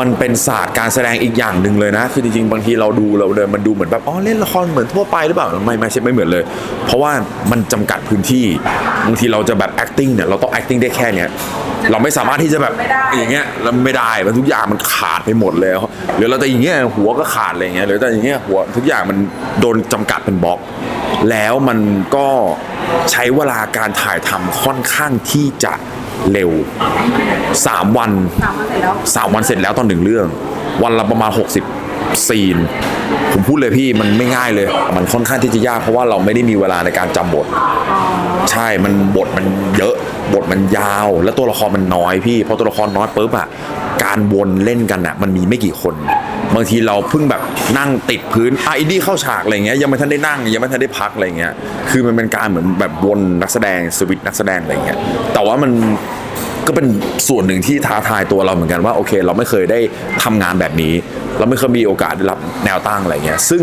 มันเป็นศาสตร์การแสดงอีกอย่างหนึ่งเลยนะ คือจริงๆ บางทีเราดูเราเดินมันดูเหมือนแบบอ๋อเล่นละครเหมือนทั่วไปหรือเปล่าไม่ไม่ใช่ไม่เหมือนเลย เพราะว่ามันจำกัดพื้นที่บางทีเราจะแบบ acting เนี่ยเราต้อง acting ได้แค่เนี้ยเราไม่สามารถที่จะแบบอย่างเงี้ยเราไม่ได้มันทุกอย่างมันขาดไปหมดเลยหรือเราจะอย่างเงี้ยหัวก็ขาดอะไรเงี้ยหรือแต่อย่างเงี้ยหัวทุกอย่างมันโดนจำกัดเป็นบล็อก แล้วมันก็ใช้เวลาการถ่ายทำค่อนข้างที่จะ เร็ว 3 วันสามวันเสร็จแล้วสามวันเสร็จแล้วตอนหนึ่งเรื่อง วันละประมาณ 60 ซีน ผมพูดเลยพี่มันไม่ง่ายเลย มันค่อนข้างที่จะยากเพราะว่าเราไม่ได้มีเวลาในการจำบท ใช่มันบทมันเยอะ บทมันยาว แล้วตัวละครมันน้อยพี่พอตัวละครน้อยปุ๊บอะการวนเล่นกันอะมันมีไม่กี่คน บางทีเราเพิ่งแบบนั่งติดพื้นอะอินดี้เข้าฉากอะไรเงี้ยยังไม่ทันได้นั่งยังไม่ทันได้พักอะไรเงี้ยคือมันเป็นการเหมือนแบบวนนักแสดงสวิตช์นักแสดงอะไรเงี้ยแต่ว่ามัน ก็เป็นส่วนหนึ่งที่ท้าทายตัวเราเหมือนกันว่าโอเค เราไม่เคยได้ทำงานแบบนี้ เราไม่เคยมีโอกาสได้รับแนวตั้งอะไรเงี้ยซึ่ง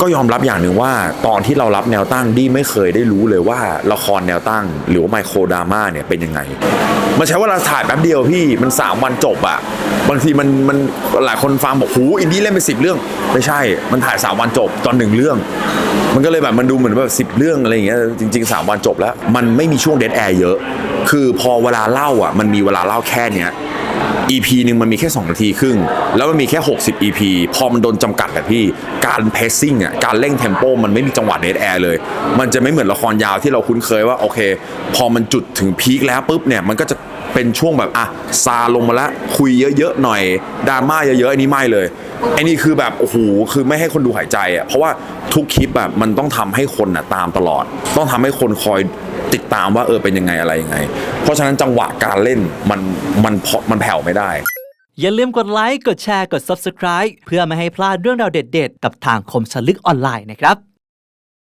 ก็ยอมรับอย่างหนึ่งว่าตอนที่เรารับแนวตั้งดีไม่เคยได้รู้เลยว่าละครแนวตั้ง หรือว่าไมโครดราม่าเนี่ยเป็นยังไง มันใช้เวลาถ่ายแป๊บเดียวพี่มัน 3 วันจบอะบางทีมันมันหลายคนฟังบอกหูอินดี้เล่นไปสิบเรื่อง ไม่ใช่ มันถ่าย 3 วันจบตอนหนึ่งเรื่อง มันก็เลยแบบมันดูเหมือนแบบสิบเรื่องอะไรอย่างเงี้ยจริง ๆ 3 วันจบแล้ว มันไม่มีช่วงเด a แอร์เยอะ คือพอเวลาเล่าอะมันมีเวลาเล่าแค่เนี้ย EP หนึ่งมันมีแค่ 2 นาทีครึ่ง แล้วมันมีแค่ 60 EP พอมันโดนจำกัดอะพี่ การเพสซิ่งอะการเร่งเทมโปมันไม่มีจังหวะเด a แอร์เลย มันจะไม่เหมือนละครยาวที่เราคุ้นเคยว่า โอเค พอมันจุดถึงพีคแล้วปุ๊บเนี่ย มันก็จะ เป็นช่วงแบบอะซาลงมาละคุยเยอะๆหน่อยดราม่าเยอะๆอันนี้ไม่เลยไอ้นี่คือแบบโอ้โหคือไม่ให้คนดูหายใจอะเพราะว่าทุกคลิปแบบมันต้องทำให้คนอะตามตลอด ต้องทำให้คนคอยติดตามว่าเออเป็นยังไงอะไรยังไง เพราะฉะนั้นจังหวะการเล่นมันมันพอมันแผ่วไม่ได้ อย่าลืมกดไลค์กดแชร์กด Subscribe เพื่อไม่ให้พลาดเรื่องราวเด็ด ๆ กับทางคมชลึกออนไลน์นะครับ